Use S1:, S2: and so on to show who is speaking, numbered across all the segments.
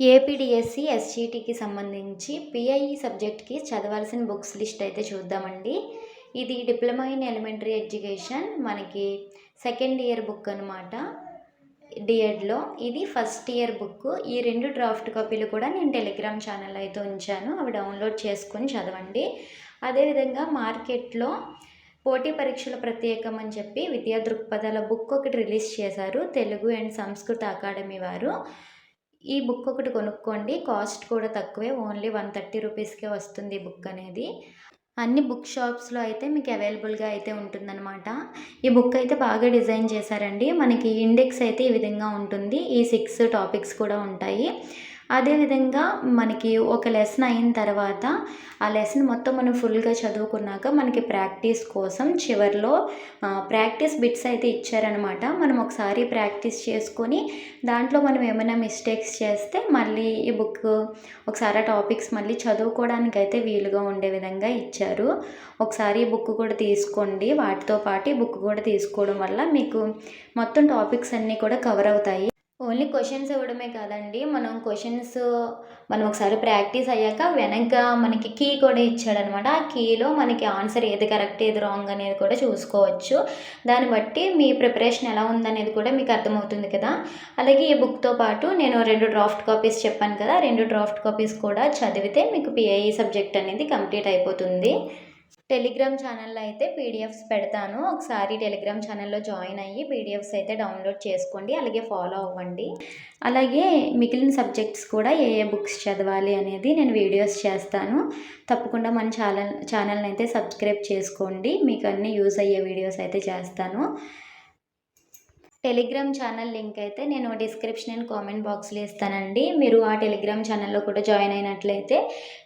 S1: APDSC ఎస్జిటికి సంబంధించి PIE సబ్జెక్ట్కి చదవాల్సిన బుక్స్ లిస్ట్ అయితే చూద్దామండి. ఇది డిప్లొమా ఇన్ ఎలిమెంటరీ ఎడ్యుకేషన్. మనకి సెకండ్ ఇయర్ బుక్ అనమాట డిఎడ్లో. ఇది ఫస్ట్ ఇయర్ బుక్. ఈ రెండు డ్రాఫ్ట్ కాపీలు కూడా నేను టెలిగ్రామ్ ఛానల్ అయితే ఉంచాను. అవి డౌన్లోడ్ చేసుకొని చదవండి. అదేవిధంగా మార్కెట్లో పోటీ పరీక్షల ప్రత్యేకం అని చెప్పి విద్యా దృక్పథాల బుక్ ఒకటి రిలీజ్ చేశారు తెలుగు అండ్ సంస్కృత అకాడమీ వారు. ఈ బుక్ ఒకటి కొనుక్కోండి. కాస్ట్ కూడా తక్కువే. ఓన్లీ వన్ థర్టీ రూపీస్కే వస్తుంది ఈ బుక్ అనేది. అన్ని బుక్ షాప్స్లో అయితే మీకు అవైలబుల్గా అయితే ఉంటుందన్నమాట. ఈ బుక్ అయితే బాగా డిజైన్ చేశారండి. మనకి ఇండెక్స్ అయితే ఈ విధంగా ఉంటుంది. ఈ సిక్స్ టాపిక్స్ కూడా ఉంటాయి. అదేవిధంగా మనకి ఒక లెసన్ అయిన తర్వాత ఆ లెసన్ మొత్తం మనం ఫుల్గా చదువుకున్నాక మనకి ప్రాక్టీస్ కోసం చివరిలో ప్రాక్టీస్ బిట్స్ అయితే ఇచ్చారనమాట మనం ఒకసారి ప్రాక్టీస్ చేసుకొని దాంట్లో మనం ఏమైనా మిస్టేక్స్ చేస్తే మళ్ళీ ఈ బుక్ ఒకసారి ఆ టాపిక్స్ మళ్ళీ చదువుకోవడానికి అయితే వీలుగా ఉండే విధంగా ఇచ్చారు. ఒకసారి ఈ బుక్ కూడా తీసుకోండి. వాటితో పాటు ఈ బుక్ కూడా తీసుకోవడం వల్ల మీకు మొత్తం టాపిక్స్ అన్నీ కూడా కవర్ అవుతాయి. ఓన్లీ క్వశ్చన్స్ ఇవ్వడమే కాదండి. మనం క్వశ్చన్స్ మనం ఒకసారి ప్రాక్టీస్ అయ్యాక వెనక మనకి కీ కూడా ఇచ్చాడనమాట. ఆ కీలో మనకి ఆన్సర్ ఏది కరెక్ట్ ఏది రాంగ్ అనేది కూడా చూసుకోవచ్చు. దాన్ని బట్టి మీ ప్రిపరేషన్ ఎలా ఉందనేది కూడా మీకు అర్థమవుతుంది కదా. అలాగే ఈ బుక్తో పాటు నేను రెండు డ్రాఫ్ట్ కాపీస్ చెప్పాను కదా. రెండు డ్రాఫ్ట్ కాపీస్ కూడా చదివితే మీకు పిఐఈ సబ్జెక్ట్ అనేది కంప్లీట్ అయిపోతుంది. టెలిగ్రామ్ ఛానల్లో అయితే పీడిఎఫ్స్ పెడతాను. ఒకసారి టెలిగ్రామ్ ఛానల్లో జాయిన్ అయ్యి పీడిఎఫ్స్ అయితే డౌన్లోడ్ చేసుకోండి. అలాగే ఫాలో అవ్వండి. అలాగే మిగిలిన సబ్జెక్ట్స్ కూడా ఏ ఏ బుక్స్ చదవాలి అనేది నేను వీడియోస్ చేస్తాను. తప్పకుండా మన ఛానల్ ఛానల్ని అయితే సబ్స్క్రైబ్ చేసుకోండి. మీకు అన్నీ యూజ్ అయ్యే వీడియోస్ అయితే చేస్తాను. టెలిగ్రామ్ ఛానల్ లింక్ అయితే నేను డిస్క్రిప్షన్ అండ్ కామెంట్ బాక్స్లో ఇస్తానండి. మీరు ఆ టెలిగ్రామ్ ఛానల్లో కూడా జాయిన్ అయినట్లయితే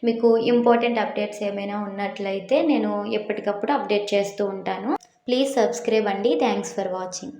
S1: మీకు ఇంపార్టెంట్ అప్డేట్స్ ఏమైనా ఉన్నట్లయితే నేను ఎప్పటికప్పుడు అప్డేట్ చేస్తూ ఉంటాను. ప్లీజ్ సబ్స్క్రైబ్ అండి. Thanks for watching.